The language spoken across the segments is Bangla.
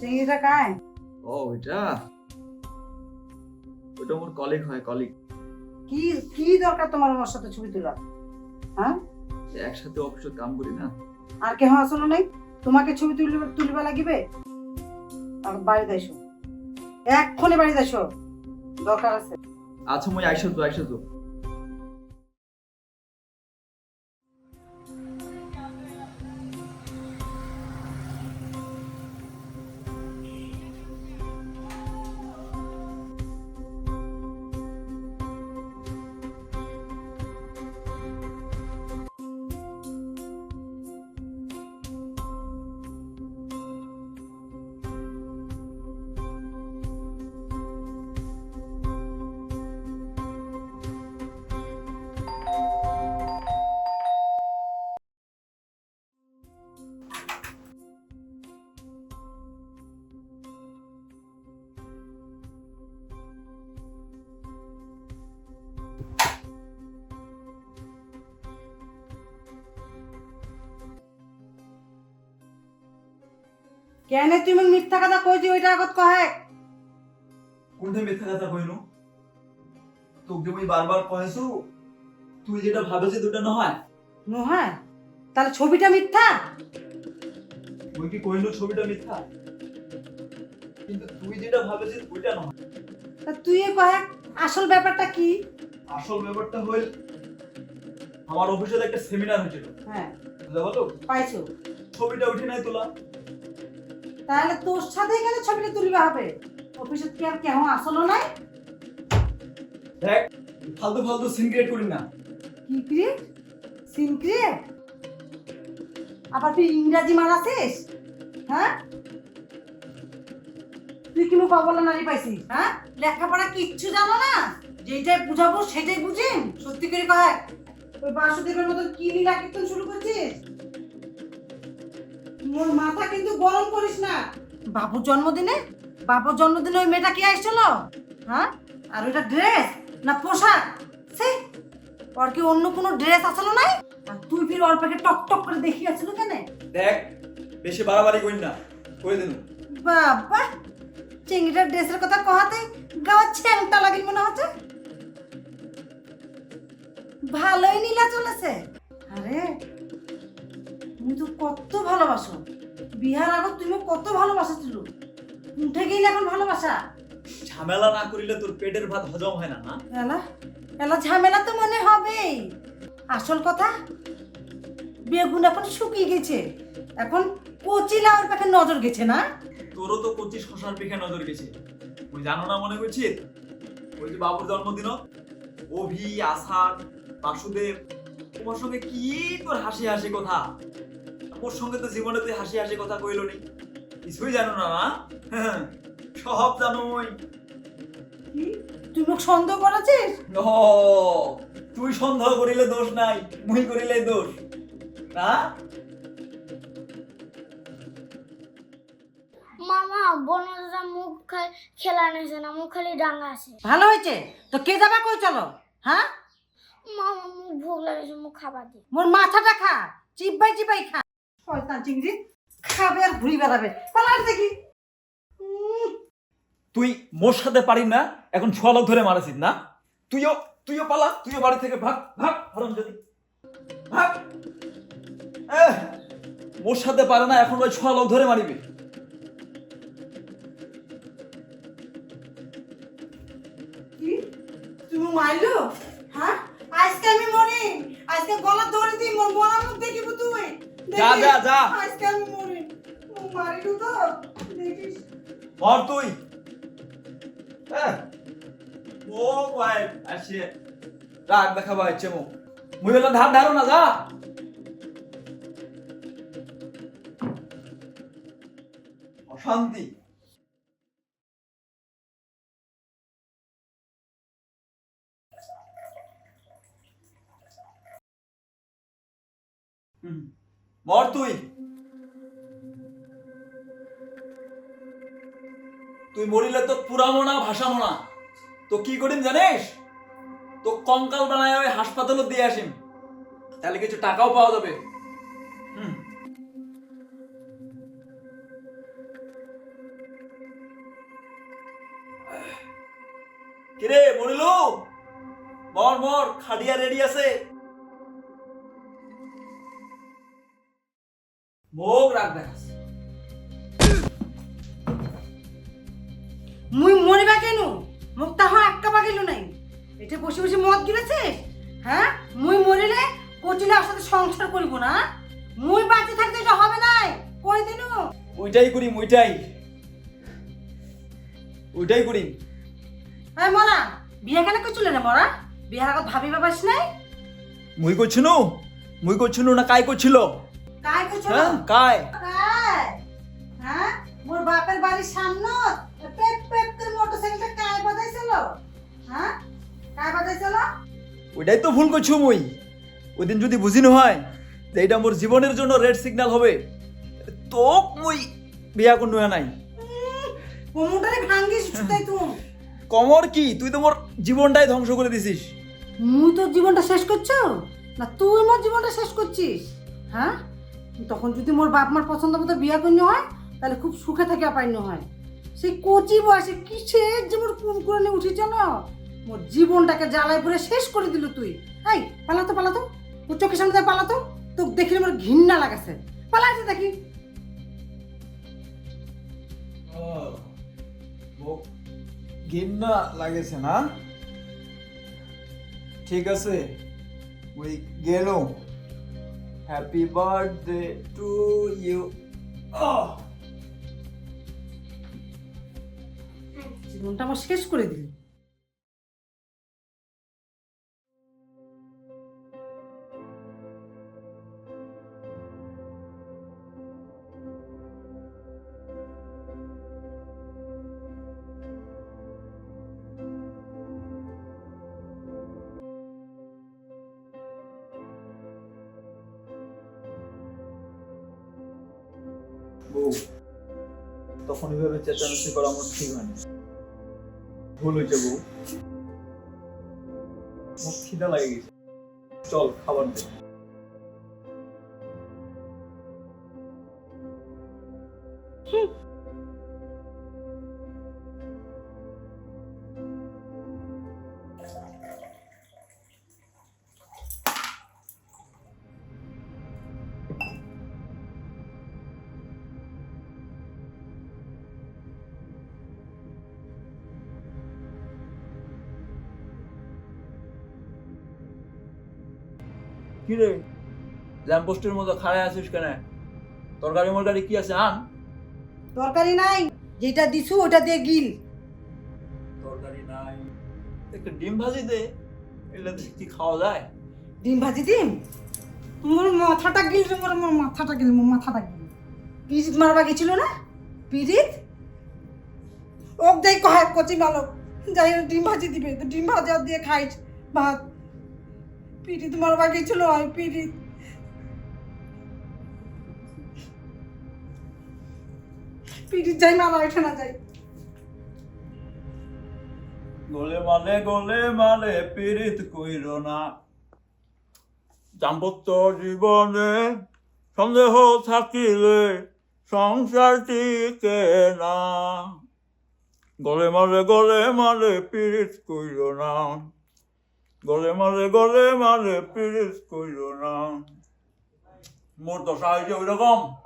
চিংড়িটা কায় ও এটা ওটা মোর কলিগ হয় কলিগ কি কি দরকার তোমার আমার সাথে ছবি তোলা হ্যাঁ? একসাথে অফিসে কাম করি না। আর কেহ আসলো নাই? তোমাকে ছবি তুলিবা তুলিবা লাগিবে? আর বাড়ি যাইছো এক্ষুনি বাড়ি যাইছো দরকার আছে। আচ্ছা মই আইসা তো আইসা তো কেন তুমি মিথ্যা কথা কইছি ওইটা আগত কহে কোনটা মিথ্যা কথা কইনু তোকে মই বারবার কয়েছু তুই যেটা ভাবেছিস দুটা নহয়। নহয় তাহলে ছবিটা মিথ্যা? তুই কি কইনু ছবিটা মিথ্যা? কিন্তু তুই যেটা ভাবেছিস ওইটা নহয়। তা তুই কহে আসল ব্যাপারটা কি? আসল ব্যাপারটা হইল আমার অফিসে একটা সেমিনার হয়েছিল। হ্যাঁ। বুঝতে পারল পাইছো। ছবিটা উঠে নাই তোলা। তাহলে তোর সাথে কেন ছবিটা তুলিবা হবে। অফিসে কি আর কেহ আসলো নাই? দেখ ফালতু ফালতু সিন ক্রিয়েট করি না। কি ক্রিয়েট সিন ক্রিয়েট আবার তুই ইংরাজি মারাছিস? হ্যাঁ? তুই কি মুখ অবলা নারী পাইছিস হ্যাঁ? লেখাপড়া কিচ্ছু জানো না? যেটাই বুঝাবো সেটাই বুঝিন সত্যি করে কয়। ওই বাসুদেবের মতন কি লীলা কীর্তন শুরু করছিস? মোর মাথা কিন্তু গরম করিস না। বাবুর জন্মদিনে? বাবুর জন্মদিনে ওই মেয়েটা কি আসছিল? হ্যাঁ? আর ওইটা ড্রেস না পোশাক? সে ওর কি অন্য কোনো ড্রেস আসলো নাই? আর তুই ফির ওর পাকে টক টক করে দেখিয়েছিল কেন? দেখ বেশি বাড়াবাড়ি করি না কই দিন? বাবা চিংড়িটার ড্রেসের কথা কহাতে গাওয়া চ্যাংটা লাগিল মনে হচ্ছে। ভালোই নীলা চলেছে। আরে তুমি তো কত ভালোবাসো। বিহার আগত তুমি কত ভালোবাসা ছিল উঠে গেলে এখন ভালোবাসা। ঝামেলা না করিলে তোর পেটের ভাত হজম হয় না না এলা এলা ঝামেলা তো মনে হবেই আসল কথা বেগুন এখন শুকিয়ে গেছে। এখন কচি লাউর পাখে নজর গেছে না? তোরও তো কচি শশার পিঠে নজর গেছে। ওই জানো না মনে করছিস ওই যে বাবুর জন্মদিন অভি আসাদ বাসুদেব তোমার সঙ্গে কি তোর হাসি হাসি কথা? ওর সঙ্গে তো জীবনে তুই হাসি হাসি কথা কইল নি। কিছুই জানো না হ্যাঁ, সব জানো ওই। তুই মোক সন্দেহ করেছিস? তুই সন্দেহ করিলে দোষ নাই মুই করিলে দোষ। না মামা বনরা মুখ খালি নেছে না মুখ খালি ডাঙ্গা আছে। ভালো হয়েছে? তো কে যাবা কই চলো? হ্যাঁ? মামা মুখ ভোগ লাগেছে মুখ খাবার দি। মোর মাথাটা খা চিপাই চিপাই খা। শয়তান চিংড়ি খাবে আর ঘুরি বেড়াবে। পালার দেখি। তুই মোর সাথে পারি না এখন ধরে মারাছিস না? তুইও তুইও পালা তুইও বাড়ি থেকে ভাগ ভাগ হরম যদি। ভাগ। মোর সাথে পারে না এখন ওই ধরে মারিবে। তুমি মাইলো? হ্যাঁ? আজকে আমি মরি। আজকে গলা ধরে দিই মোর মরার তুই যা? যা, যা। আজকে আমি মরি ও মারিলু তো দেখিস। মর তুই। এহ, ও ভাই আসে। রাগ দেখাবা ইচ্ছে মো মুই বললাম ধার ধারো না যা। অশান্তি। হুম, মর তুই। তুই মরিলে তো পুরামো না ভাসামো না তো কি করিম জানিস? তো কঙ্কাল বানায় ওই হাসপাতাল দিয়ে আসিম। তাহলে কিছু টাকাও পাওয়া যাবে। হুম। কিরে মরিলু? মর মর খাডিয়া রেডি আছে। মুখ রাখবে না। মুই মরিবা কেন? মুখটা হয় আটকা পাগিল নাই। এটা বসে বসে মদ গিলেছিস? হ্যাঁ? মুই মরিলে কচিলে সাথে সংসার করিব না। মুই বাঁচে থাকতে এটা হবে নাই। কই দিনু? ওইটাই করি ওইটাই। ওইটাই করি এই মরা বিয়া কেন করছিল রে মরা? বিয়ার আগত ভাবি বাবাস নাই? মুই করছিল মুই করছিল না কাই কাই করছিল হ্যাঁ কাই কাই হ্যাঁ? মোর বাপের বাড়ির সামনে? পেপ পেপ করে মোটরসাইকেলটা কাই বাজাইছিল হ্যাঁ? কাই বাজাইছিল ওইটাই তো ভুল করছ মুই। ওই দিন যদি বুঝি হয় যে এটা মোর জীবনের জন্য রেড সিগন্যাল হবে তো মুই বিয়া কোনো নাই। কোমরটারে ভাঙ্গিস তাই তুই কমর কি? তুই তো মোর জীবনটাই ধ্বংস করে দিছিস। মুই তোর জীবনটা শেষ করছ? না তুই মোর জীবনটা শেষ করছিস? হ্যাঁ? তখন যদি মোর বাপ মার পছন্দ মতো বিয়া করতে হয়, তাহলে খুব সুখে থাকে পাইন্য হয়। সেই কচি বয়সে কিসের যে মোর কুম করে নিয়ে উঠেছ না? মোর জীবনটাকে জ্বালায় পুরে শেষ করে দিল তুই। এই পালাতো পালাতো তোর চোখের সামনে পালাতো তোকে দেখলে মোর ঘৃণা লাগাছে। পালাইছে দেখি। ঘিন্না লাগেছে না? ঠিক আছে, ওই গেল হ্যাপি বার্থডে টু ইউ জীবনটা আমার শেষ করে দিলি। বউ, তখন ওইভাবে চেঁচামেচি করা আমার ঠিক হয়নি। ভুল হয়েছে বউ। খিদা লাগে গেছে। চল, খাবার দে। কি রে ল্যাম্পোস্টের মতো খাড়ায় আছিস কেন? তরকারি মরকারি কি আছে আন? তরকারি নাই যেটা দিছু ওটা দিয়ে গিল। তরকারি নাই। একটা ডিম ভাজি দে এগুলো কি খাওয়া যায়। ডিম ভাজি দিম? মোর মাথাটা গিল মোর মোর মাথাটা গিল মোর মাথাটা গিল। পিরিত মারবা গেছিল না? পিরিত ওক দেই কয় কচি বালক যাই ডিম ভাজি দিবে। তো ডিম ভাজি দিয়ে খাইছ ভাত। পিরিত মারবা গেছিল আর পিরিত পিরিত যাই মারা ওঠে না যাই। গলে মালে গলে মালে, পীড়িত কইর না। দাম্পত্য জীবনে সন্দেহ থাকিলে সংসার টিকে না। গলে মালে গলে মালে, পীড়িত কইর না। Gorde male, gole male, piris kuyo na. Murto sahiyo, iragam.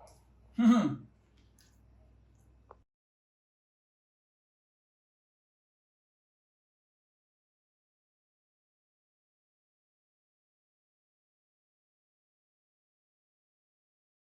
Hmm.